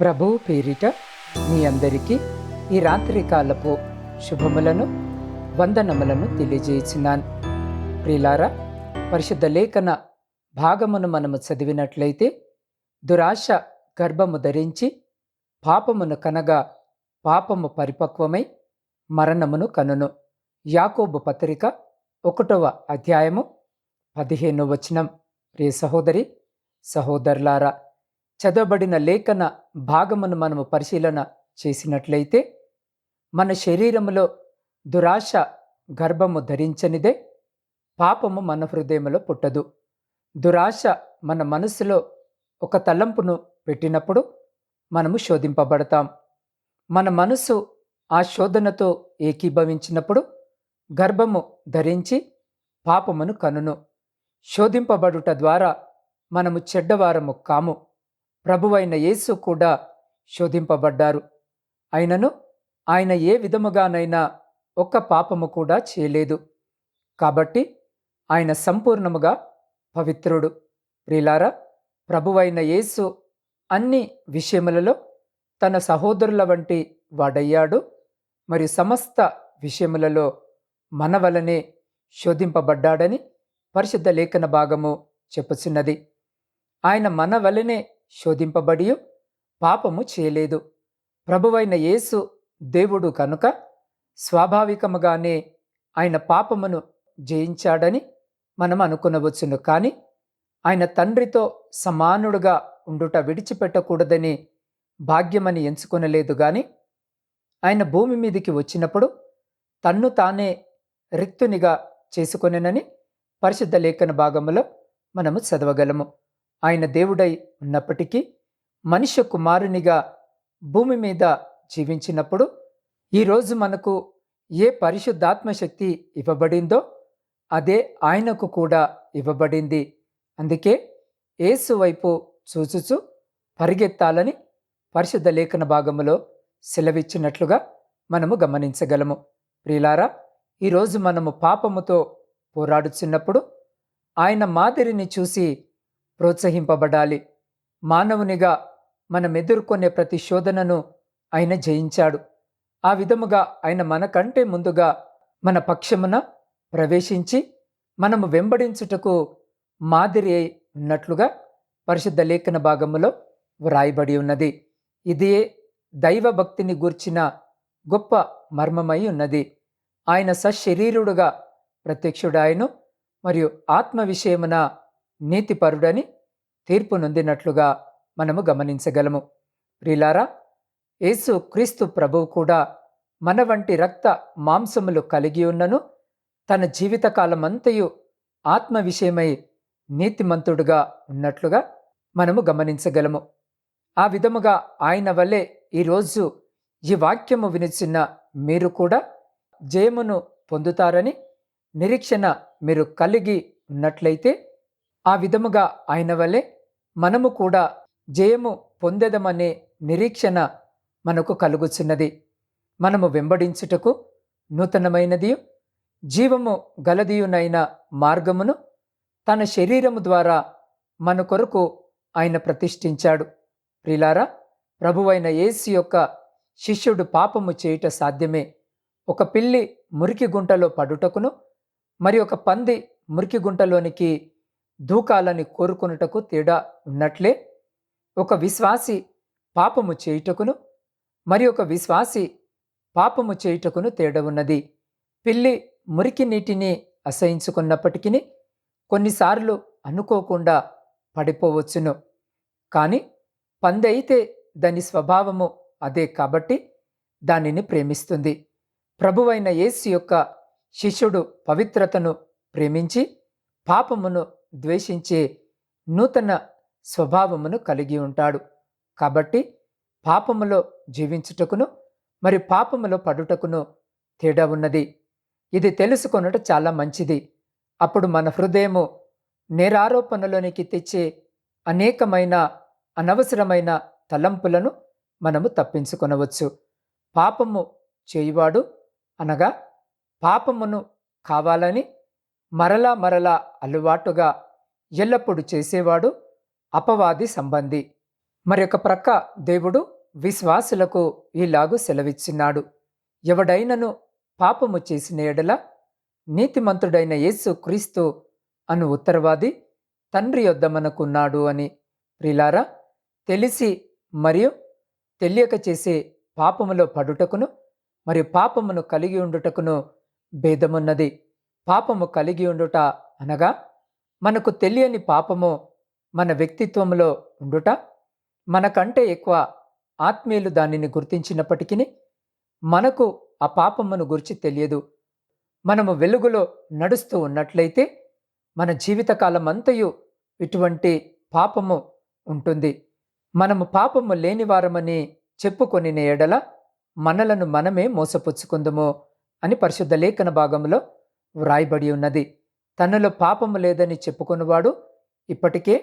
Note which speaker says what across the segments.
Speaker 1: ప్రభువు పేరిట మీ అందరికీ ఈ రాత్రికాలపు శుభములను వందనములను తెలియజేసినాను. ప్రిలారా పరిశుద్ధ లేఖన భాగమును మనము చదివినట్లయితే దురాశ గర్భము ధరించి పాపమును కనగా పాపము పరిపక్వమై మరణమును కనును. యాకోబు పత్రిక ఒకటవ అధ్యాయము పదిహేను వచనం. ప్రియ సహోదరి సహోదరులారా చదవబడిన లేఖన భాగమును మనము పరిశీలన చేసినట్లయితే మన శరీరములో దురాశ గర్భము ధరించనిదే పాపము మన హృదయములో పుట్టదు. దురాశ మన మనసులో ఒక తలంపును పెట్టినప్పుడు మనము శోధింపబడతాం. మన మనసు ఆ శోధనతో ఏకీభవించినప్పుడు గర్భము ధరించి పాపమును కనును. శోధింపబడుట ద్వారా మనము చెడ్డవారము కాము. ప్రభువైన యేసు కూడా శోధింపబడ్డారు. అయినను ఆయన ఏ విధముగానైనా ఒక్క పాపము కూడా చేయలేదు. కాబట్టి ఆయన సంపూర్ణముగా పవిత్రుడు. ప్రిలారా ప్రభువైన యేసు అన్ని విషయములలో తన సహోదరుల వంటి వాడయ్యాడు. మరియు సమస్త విషయములలో మన వలనే శోధింపబడ్డాడని పరిశుద్ధ లేఖన భాగము చెప్పుచున్నది. ఆయన మన వలనే శోధింపబడి పాపము చేయలేదు. ప్రభువైన యేసు దేవుడు కనుక స్వాభావికముగానే ఆయన పాపమును జయించాడని మనం అనుకునవచ్చును. కానీ ఆయన తండ్రితో సమానుడుగా ఉండుట విడిచిపెట్టకూడదని భాగ్యమని ఎంచుకొనలేదు. గాని ఆయన భూమి మీదికి వచ్చినప్పుడు తన్ను తానే రిక్తునిగా చేసుకొనెనని పరిశుద్ధ లేఖన భాగములో మనము చదవగలము. ఆయన దేవుడై ఉన్నప్పటికీ మనిషి కుమారునిగా భూమి మీద జీవించినప్పుడు ఈరోజు మనకు ఏ పరిశుద్ధాత్మ శక్తి ఇవ్వబడిందో అదే ఆయనకు కూడా ఇవ్వబడింది. అందుకే ఏసు వైపు చూచుచు పరిగెత్తాలని పరిశుద్ధ లేఖన భాగములో సెలవిచ్చినట్లుగా మనము గమనించగలము. ప్రియులారా ఈరోజు మనము పాపముతో పోరాడుచున్నప్పుడు ఆయన మాదిరిని చూసి ప్రోత్సహింపబడాలి. మానవునిగా మనం ఎదుర్కొనే ప్రతి శోధనను ఆయన జయించాడు. ఆ విధముగా ఆయన మనకంటే ముందుగా మన పక్షమున ప్రవేశించి మనము వెంబడించుటకు మాదిరి అయి ఉన్నట్లుగా పరిశుద్ధ లేఖన భాగములో వ్రాయబడి ఉన్నది. ఇదే దైవభక్తిని గూర్చిన గొప్ప మర్మమై ఉన్నది. ఆయన సశరీరుడుగా ప్రత్యక్షుడాయను మరియు ఆత్మ విషయమున నీతిపరుడని తీర్పు నొందినట్లుగా మనము గమనించగలము. ప్రిలారా యేసు క్రీస్తు ప్రభువు కూడా మన వంటి రక్త మాంసములు కలిగి ఉన్నను తన జీవితకాలమంతయు ఆత్మ విషయమై నీతిమంతుడుగా ఉన్నట్లుగా మనము గమనించగలము. ఆ విధముగా ఆయన వల్లే ఈరోజు ఈ వాక్యము వినిచిన్న మీరు కూడా జయమును పొందుతారని నిరీక్షణ మీరు కలిగి ఉన్నట్లయితే ఆ విధముగా ఆయన వలె మనము కూడా జయము పొందెదమనే నిరీక్షణ మనకు కలుగుచున్నది. మనము వెంబడించుటకు నూతనమైనది జీవము గలదియునైన మార్గమును తన శరీరము ద్వారా మన కొరకు ఆయన ప్రతిష్ఠించాడు. ప్రిలారా ప్రభువైన యేసు యొక్క శిష్యుడు పాపము చేయుట సాధ్యమే. ఒక పిల్లి మురికి గుంటలో పడుటకును మరి ఒక పంది మురికి గుంటలోనికి దూకాలని కోరుకొనుటకు తేడా ఉన్నట్లే ఒక విశ్వాసి పాపము చేయుటకును మరి ఒక విశ్వాసి పాపము చేయుటకును తేడా ఉన్నది. పిల్లి మురికి నీటిని అసహించుకున్నప్పటికీ కొన్నిసార్లు అనుకోకుండా పడిపోవచ్చును. కానీ పంది అయితే దాని స్వభావము అదే కాబట్టి దానిని ప్రేమిస్తుంది. ప్రభువైన యేసు యొక్క శిష్యుడు పవిత్రతను ప్రేమించి పాపమును ద్వేషించే నూతన స్వభావమును కలిగి ఉంటాడు. కాబట్టి పాపములో జీవించుటకును మరి పాపములో పడుటకును తేడా ఉన్నది. ఇది తెలుసుకొనుట చాలా మంచిది. అప్పుడు మన హృదయము నేరారోపణలోనికి తెచ్చే అనేకమైన అనవసరమైన తలంపులను మనము తప్పించుకొనవచ్చు. పాపము చేయువాడు అనగా పాపమును కావాలని మరలా మరలా అలవాటుగా ఎల్లప్పుడూ చేసేవాడు అపవాది సంబంధి. మరొక ప్రక్క దేవుడు విశ్వాసులకు ఈలాగు సెలవిచ్చినాడు. ఎవడైనను పాపము చేసిన ఎడల నీతిమంతుడైన యేసు క్రీస్తు అను ఉత్తరవాది తండ్రి యొద్ద మనకున్నాడు అని ప్రిలారా తెలిసి మరియు తెలియక చేసే పాపములో పడుటకును మరియు పాపమును కలిగి ఉండుటకును భేదమున్నది. పాపము కలిగి ఉండుట అనగా మనకు తెలియని పాపము మన వ్యక్తిత్వంలో ఉండుట మనకంటే ఎక్కువ ఆత్మీయులు దానిని గుర్తించినప్పటికీ మనకు ఆ పాపమును గురించి తెలియదు. మనము వెలుగులో నడుస్తూ ఉన్నట్లయితే మన జీవితకాలం అంతయు ఇటువంటి పాపము ఉంటుంది. మనము పాపము లేనివారమని చెప్పుకొని ఎడల మనలను మనమే మోసపుచ్చుకుందుము అని పరిశుద్ధ లేఖన భాగంలో వ్రాయబడి ఉన్నది. తనలో పాపము లేదని చెప్పుకున్నవాడు ఇప్పటికే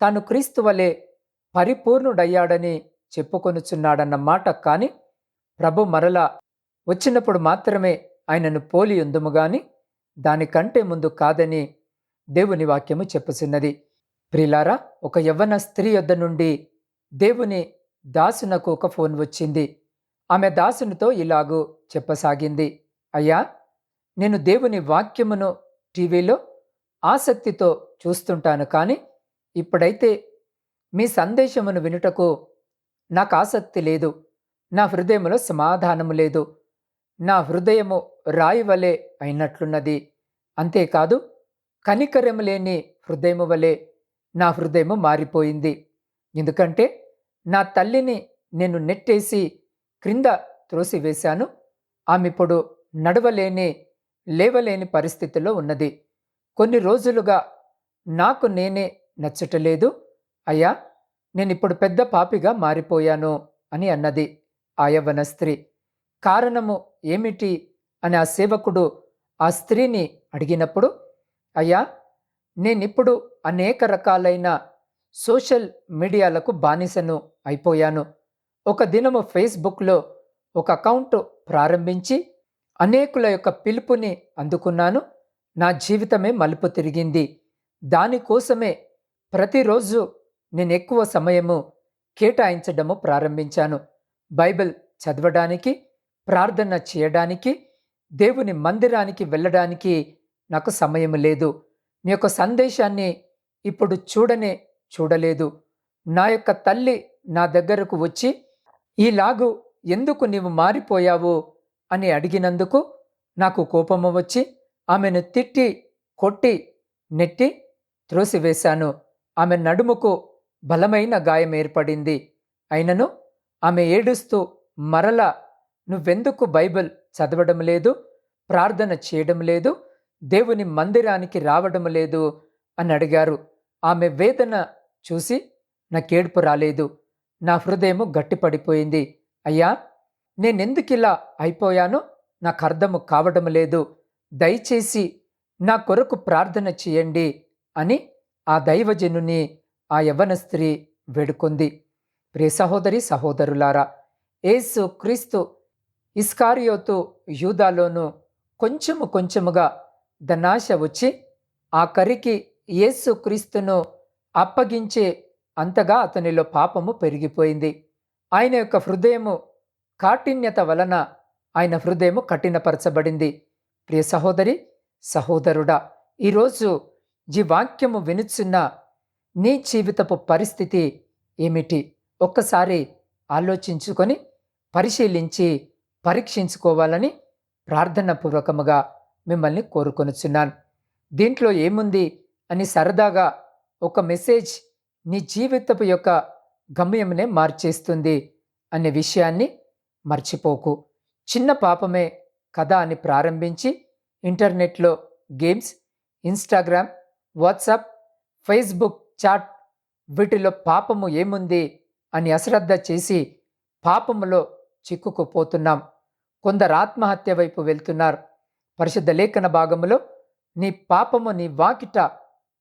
Speaker 1: తాను క్రీస్తు వలె పరిపూర్ణుడయ్యాడని చెప్పుకొనుచున్నాడన్న మాట కానీ ప్రభు మరలా వచ్చినప్పుడు మాత్రమే ఆయనను పోలి ఉందుము గాని దానికంటే ముందు కాదని దేవుని వాక్యము చెప్పుచున్నది ప్రిలారా ఒక యవ్వన స్త్రీ యొద్ద నుండి దేవుని దాసునకు ఒక ఫోన్ వచ్చింది. ఆమె దాసునితో ఇలాగూ చెప్పసాగింది. అయ్యా నేను దేవుని వాక్యమును టీవీలో ఆసక్తితో చూస్తుంటాను కానీ ఇప్పుడైతే మీ సందేశమును వినుటకు నాకు ఆసక్తి లేదు. నా హృదయములో సమాధానము లేదు. నా హృదయము రాయి వలె అయినట్లున్నది. అంతేకాదు కనికరము లేని హృదయము వలె నా హృదయము మారిపోయింది. ఎందుకంటే నా తల్లిని నేను నెట్టేసి క్రింద త్రోసివేశాను. ఆమె ఇప్పుడు నడవలేని లేవలేని పరిస్థితిలో ఉన్నది. కొన్ని రోజులుగా నాకు నేనే నచ్చటలేదు. అయ్యా నేను ఇప్పుడు పెద్ద పాపిగా మారిపోయాను అని అన్నది ఆ యవ్వన స్త్రీ. కారణము ఏమిటి అని ఆ సేవకుడు ఆ స్త్రీని అడిగినప్పుడు అయ్యా నేనిప్పుడు అనేక రకాలైన సోషల్ మీడియాలకు బానిసను అయిపోయాను. ఒక దినము ఫేస్బుక్లో ఒక అకౌంట్ ప్రారంభించి అనేకుల యొక్క పిలుపుని అందుకున్నాను. నా జీవితమే మలుపు తిరిగింది. దానికోసమే ప్రతిరోజు నేను ఎక్కువ సమయము కేటాయించడము ప్రారంభించాను. బైబిల్ చదవడానికి ప్రార్థన చేయడానికి దేవుని మందిరానికి వెళ్ళడానికి నాకు సమయం లేదు. నీ యొక్క సందేశాన్ని ఇప్పుడు చూడనే చూడలేదు. నా యొక్క తల్లి నా దగ్గరకు వచ్చి ఈలాగు ఎందుకు నీవు మారిపోయావు? అని అడిగినందుకు నాకు కోపము వచ్చి ఆమెను తిట్టి కొట్టి నెట్టి త్రోసివేశాను. ఆమె నడుముకు బలమైన గాయం ఏర్పడింది. అయినను ఆమె ఏడుస్తూ మరల నువ్వెందుకు బైబిల్ చదవడం లేదు ప్రార్థన చేయడం లేదు దేవుని మందిరానికి రావడం లేదు అని అడిగారు. ఆమె వేదన చూసి నాకేడుపు రాలేదు. నా హృదయము గట్టిపడిపోయింది. అయ్యా నేనెందుకిలా అయిపోయానో నాకు అర్థము కావడం లేదు. దయచేసి నా కొరకు ప్రార్థన చేయండి అని ఆ దైవజనుని ఆ యవ్వన స్త్రీ వేడుకుంది. ప్రియ సహోదరి సహోదరులారా ఏసు క్రీస్తు ఇస్కారియోతు యూదాలోను కొంచెము కొంచెముగా ధనాశ వచ్చి ఆ కరికి యేసు క్రీస్తును అప్పగించే అంతగా అతనిలో పాపము పెరిగిపోయింది. ఆయన యొక్క హృదయము కాఠిన్యత వలన ఆయన హృదయము కఠినపరచబడింది. ప్రియ సహోదరి సహోదరుడా ఈరోజు ఈ వాక్యము వినుచున్న నీ జీవితపు పరిస్థితి ఏమిటి? ఒక్కసారి ఆలోచించుకొని పరిశీలించి పరీక్షించుకోవాలని ప్రార్థనపూర్వకముగా మిమ్మల్ని కోరుకొనుచున్నాను. దీంట్లో ఏముంది అని సరదాగా ఒక మెసేజ్ నీ జీవితపు యొక్క గమ్యమునే మార్చేస్తుంది అనే విషయాన్ని మర్చిపోకు. చిన్న పాపమే కథ అని ప్రారంభించి ఇంటర్నెట్లో games Instagram WhatsApp Facebook chat వీటిలో పాపము ఏముంది అని అశ్రద్ధ చేసి పాపములో చిక్కుకుపోతున్నాం. కొందరు ఆత్మహత్య వైపు వెళ్తున్నారు. పరిశుద్ధ లేఖన భాగములో నీ పాపము నీ వాకిట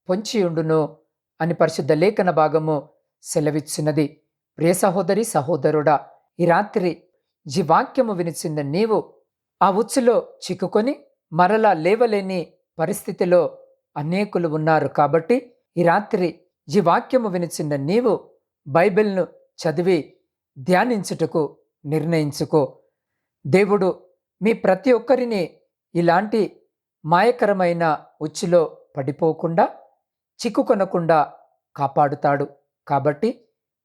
Speaker 1: పొంచియుండును అని పరిశుద్ధ లేఖన భాగము సెలవిచ్చినది ప్రియ సహోదరి సహోదరుడా ఈ రాత్రి జీ వాక్యము వినిచిన నీవు ఆ ఉచ్చులో చిక్కుకొని మరలా లేవలేని పరిస్థితిలో అనేకులు ఉన్నారు కాబట్టి ఈ రాత్రి ఈ వాక్యము వినిచిన నీవు బైబిల్ను చదివి ధ్యానించుటకు నిర్ణయించుకో. దేవుడు మీ ప్రతి ఒక్కరిని ఇలాంటి మాయకరమైన ఉచ్చులో పడిపోకుండా చిక్కుకొనకుండా కాపాడుతాడు. కాబట్టి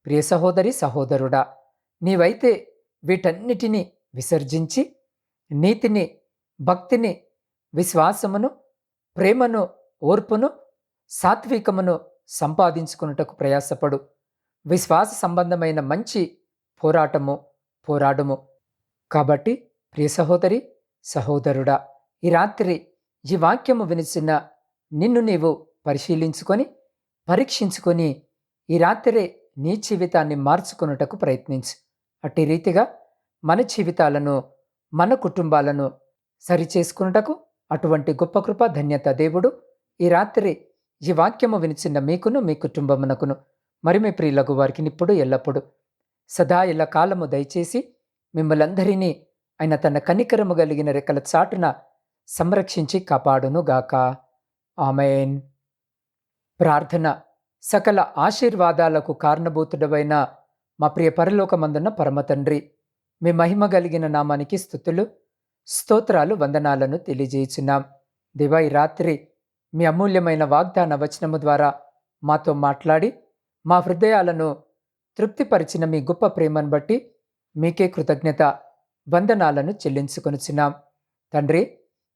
Speaker 1: ప్రియ సహోదరి సహోదరుడా నీవైతే వీటన్నిటినీ విసర్జించి నీతిని భక్తిని విశ్వాసమును ప్రేమను ఓర్పును సాత్వికమును సంపాదించుకున్నటకు ప్రయాసపడు. విశ్వాస సంబంధమైన మంచి పోరాటము పోరాడము. కాబట్టి ప్రియ సహోదరి సహోదరుడా ఈ రాత్రి ఈ వాక్యము వినిచిన నిన్ను నీవు పరిశీలించుకొని పరీక్షించుకొని ఈ రాత్రే నీ జీవితాన్ని మార్చుకొనుటకు ప్రయత్నించు. అట్టి రీతిగా మన జీవితాలను మన కుటుంబాలను సరిచేసుకున్నటకు అటువంటి గొప్ప కృప ధన్యత దేవుడు ఈ రాత్రి ఈ వాక్యము వినిచిన మీకును మీ కుటుంబమునకును మరి మీ ప్రియులకు వారికి ఇప్పుడు ఎల్లప్పుడు. సదా ఇలా కాలము దయచేసి మిమ్మలందరినీ ఆయన తన కనికరము కలిగిన రెక్కల చాటున సంరక్షించి కాపాడును గాక ఆమెన్. ప్రార్థన సకల ఆశీర్వాదాలకు కారణభూతుడవైన మా ప్రియ పరలోకమందున్న పరమతండ్రి మీ మహిమ కలిగిన నామానికి స్థుతులు స్తోత్రాలు వందనాలను తెలియజేయుచున్నాం. దివా ఈ రాత్రి మీ అమూల్యమైన వాగ్దాన వచనము ద్వారా మాతో మాట్లాడి మా హృదయాలను తృప్తిపరిచిన మీ గొప్ప ప్రేమను బట్టి మీకే కృతజ్ఞత వందనాలను చెల్లించుకొనిచున్నాం. తండ్రి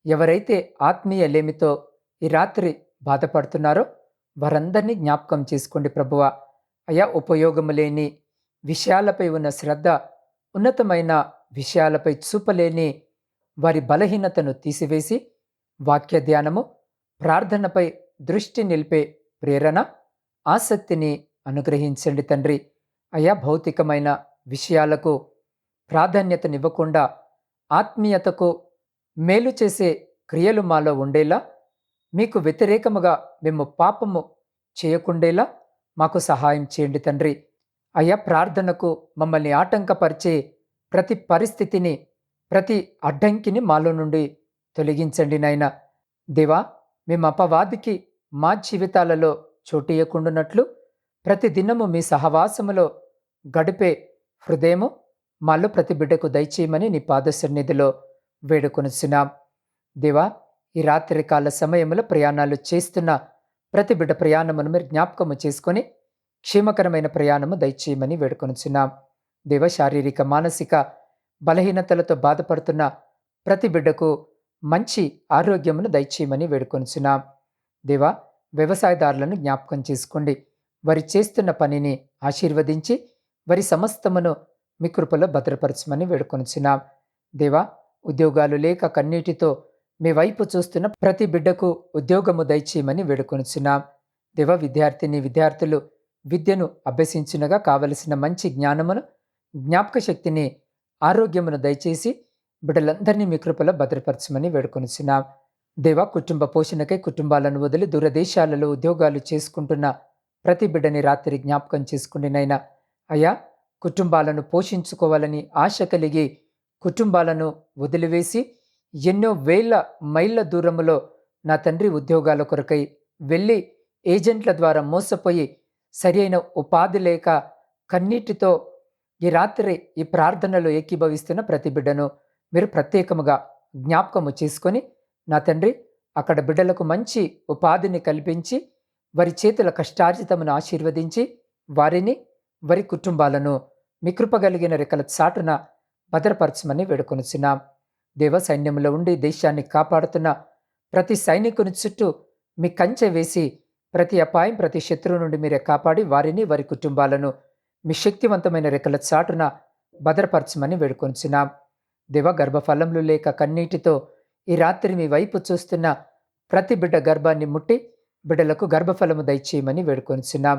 Speaker 1: ఎవరైతే ఆత్మీయ లేమితో ఈ రాత్రి బాధపడుతున్నారో వారందరినీ జ్ఞాపకం చేసుకోండి ప్రభువ. అయా ఉపయోగము లేని విషయాలపై ఉన్న శ్రద్ధ ఉన్నతమైన విషయాలపై చూపలేని వారి బలహీనతను తీసివేసి వాక్య ధ్యానము ప్రార్థనపై దృష్టి నిలిపే ప్రేరణ ఆసక్తిని అనుగ్రహించండి తండ్రి. అయా భౌతికమైన విషయాలకు ప్రాధాన్యతనివ్వకుండా ఆత్మీయతకు మేలు చేసే క్రియలు మాలో ఉండేలా మీకు వ్యతిరేకముగా మేము పాపము చేయకుండేలా మాకు సహాయం చేయండి తండ్రి. అయ్యా ప్రార్థనకు మమ్మల్ని ఆటంకపరిచే ప్రతి పరిస్థితిని ప్రతి అడ్డంకిని మాలో నుండి తొలగించండి నాయన. దేవా మేము అపవాదికి మా జీవితాలలో చోటీయకుండునట్లు ప్రతి దినము మీ సహవాసములో గడిపే హృదయము మాలో ప్రతి బిడ్డకు దయచేయమని నీ పాద సన్నిధిలో వేడుకొనిచున్నాం. దేవా ఈ రాత్రికాల సమయంలో ప్రయాణాలు చేస్తున్న ప్రతి బిడ్డ ప్రయాణమును మీరు జ్ఞాపకము చేసుకొని క్షేమకరమైన ప్రయాణము దయచేయమని వేడుకొనిచున్నాం. దేవ శారీరక మానసిక బలహీనతలతో బాధపడుతున్న ప్రతి బిడ్డకు మంచి ఆరోగ్యమును దయచేయమని వేడుకొనిచున్నాం. దేవా వ్యవసాయదారులను జ్ఞాపకం చేసుకోండి. వారి చేస్తున్న పనిని ఆశీర్వదించి వారి సమస్తమును మీ కృపలో భద్రపరచమని వేడుకొనిచున్నాం. దేవా ఉద్యోగాలు లేక కన్నీటితో మీ వైపు చూస్తున్న ప్రతి బిడ్డకు ఉద్యోగము దయచేయమని వేడుకొనిచున్నాం. దేవ విద్యార్థిని విద్యార్థులు విద్యను అభ్యసించునగా కావలసిన మంచి జ్ఞానమును జ్ఞాపక శక్తిని ఆరోగ్యమును దయచేసి బిడ్డలందరినీ మీ కృపలో భద్రపరచమని వేడుకొనిచున్నాం. దేవ కుటుంబ పోషణకై కుటుంబాలను వదిలి దూరదేశాలలో ఉద్యోగాలు చేసుకుంటున్న ప్రతి బిడ్డని రాత్రి జ్ఞాపకం చేసుకుండినైనా అయ్యా కుటుంబాలను పోషించుకోవాలని ఆశ కలిగి కుటుంబాలను వదిలివేసి ఎన్నో వేల మైళ్ళ దూరములో నా తండ్రి ఉద్యోగాల కొరకై వెళ్ళి ఏజెంట్ల ద్వారా మోసపోయి సరి అయిన ఉపాధి లేక కన్నీటితో ఈ రాత్రి ఈ ప్రార్థనలో ఏకీభవిస్తున్న ప్రతి బిడ్డను మీరు ప్రత్యేకముగా జ్ఞాపకము చేసుకొని నా తండ్రి అక్కడ బిడ్డలకు మంచి ఉపాధిని కల్పించి వారి చేతుల కష్టార్జితమును ఆశీర్వదించి వారిని వారి కుటుంబాలను మీ కృపగలిగిన రెక్కల చాటున భద్రపరచమని వేడుకొనుచున్నాం. దేవ సైన్యంలో ఉండి దేశాన్ని కాపాడుతున్న ప్రతి సైనికుని చుట్టూ మీ కంచె వేసి ప్రతి అపాయం ప్రతి శత్రువు నుండి మీరే కాపాడి వారిని వారి కుటుంబాలను మీ శక్తివంతమైన రెక్కల చాటున భద్రపరచమని వేడుకొంచున్నాం. దివ గర్భఫలములు లేక కన్నీటితో ఈ రాత్రి మీ వైపు చూస్తున్న ప్రతి బిడ్డ గర్భాన్ని ముట్టి బిడ్డలకు గర్భఫలము దయచేయమని వేడుకొనిచున్నాం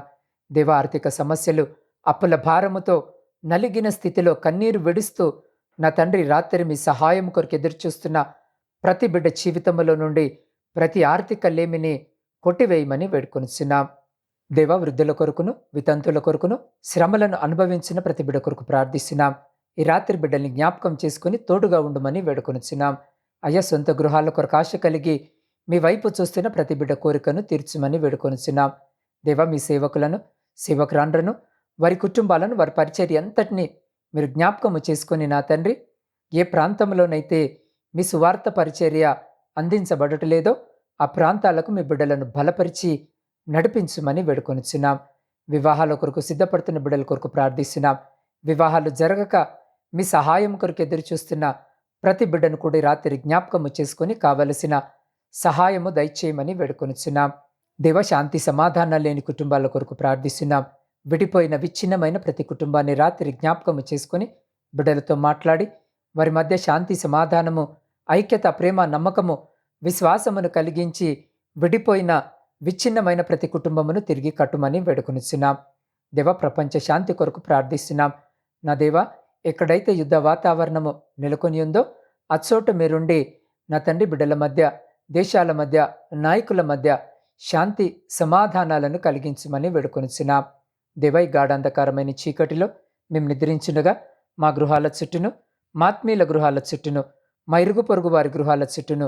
Speaker 1: దేవ ఆర్థిక సమస్యలు అప్పుల భారముతో నలిగిన స్థితిలో కన్నీరు విడుస్తూ నా తండ్రి రాత్రి మీ సహాయం కొరకు ఎదురుచూస్తున్న ప్రతి బిడ్డ జీవితంలో నుండి ప్రతి ఆర్థిక లేమిని కొట్టివేయమని వేడుకొనిచున్నాం. దేవ వృద్ధుల కొరకును వితంతుల కొరకును శ్రమలను అనుభవించిన ప్రతి బిడ్డ కొరకు ప్రార్థిస్తున్నాం. ఈ రాత్రి బిడ్డల్ని జ్ఞాపకం చేసుకుని తోడుగా ఉండమని వేడుకొనిచున్నాం. అయ్యా సొంత గృహాల కొరకు ఆశ కలిగి మీ వైపు చూస్తున్న ప్రతి బిడ్డ కోరికను తీర్చమని వేడుకొనిచున్నాం. దేవ మీ సేవకులను సేవకురాండ్రను వారి కుటుంబాలను వారి పరిచర్య అంతటిని మీరు జ్ఞాపకము చేసుకుని నా తండ్రి ఏ ప్రాంతంలోనైతే మీ సువార్త పరిచర్య అందించబడటలేదో ఆ ప్రాంతాలకు మీ బిడ్డలను బలపరిచి నడిపించమని వేడుకొనిచున్నాం. వివాహాల కొరకు సిద్ధపడుతున్న బిడ్డల కొరకు ప్రార్థిస్తున్నాం. వివాహాలు జరగక మీ సహాయం కొరకు ఎదురు చూస్తున్న ప్రతి బిడ్డను కూడా రాత్రి జ్ఞాపకము చేసుకొని కావలసిన సహాయము దయచేయమని వేడుకొనిచున్నాం. దేవ శాంతి సమాధానాలు లేని కుటుంబాల కొరకు ప్రార్థిస్తున్నాం. విడిపోయిన విచ్ఛిన్నమైన ప్రతి కుటుంబాన్ని రాత్రి జ్ఞాపకము చేసుకొని బిడ్డలతో మాట్లాడి వారి మధ్య శాంతి సమాధానము ఐక్యత ప్రేమ నమ్మకము విశ్వాసమును కలిగించి విడిపోయిన విచ్ఛిన్నమైన ప్రతి కుటుంబమును తిరిగి కట్టుమని వేడుకొనిస్తున్నాం దేవ ప్రపంచ శాంతి కొరకు ప్రార్థిస్తున్నాం. నా దేవ ఎక్కడైతే యుద్ధ వాతావరణము నెలకొని ఉందో అచ్చోట మీరుండి నా తండ్రి బిడ్డల మధ్య దేశాల మధ్య నాయకుల మధ్య శాంతి సమాధానాలను కలిగించమని వేడుకొనిచున్నాం. దేవై గాఢాంధకారమైన చీకటిలో మేము నిద్రించుండగా మా గృహాల చుట్టూను మాత్మీయుల గృహాల చుట్టూను మా ఇరుగు పొరుగు వారి గృహాల చుట్టూను